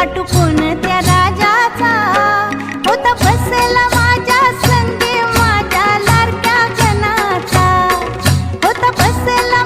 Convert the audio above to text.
काटुकून त्या राजाचा. होता बसला माझ्या संगे माझ्या लाडक्या गणाचा होता बसला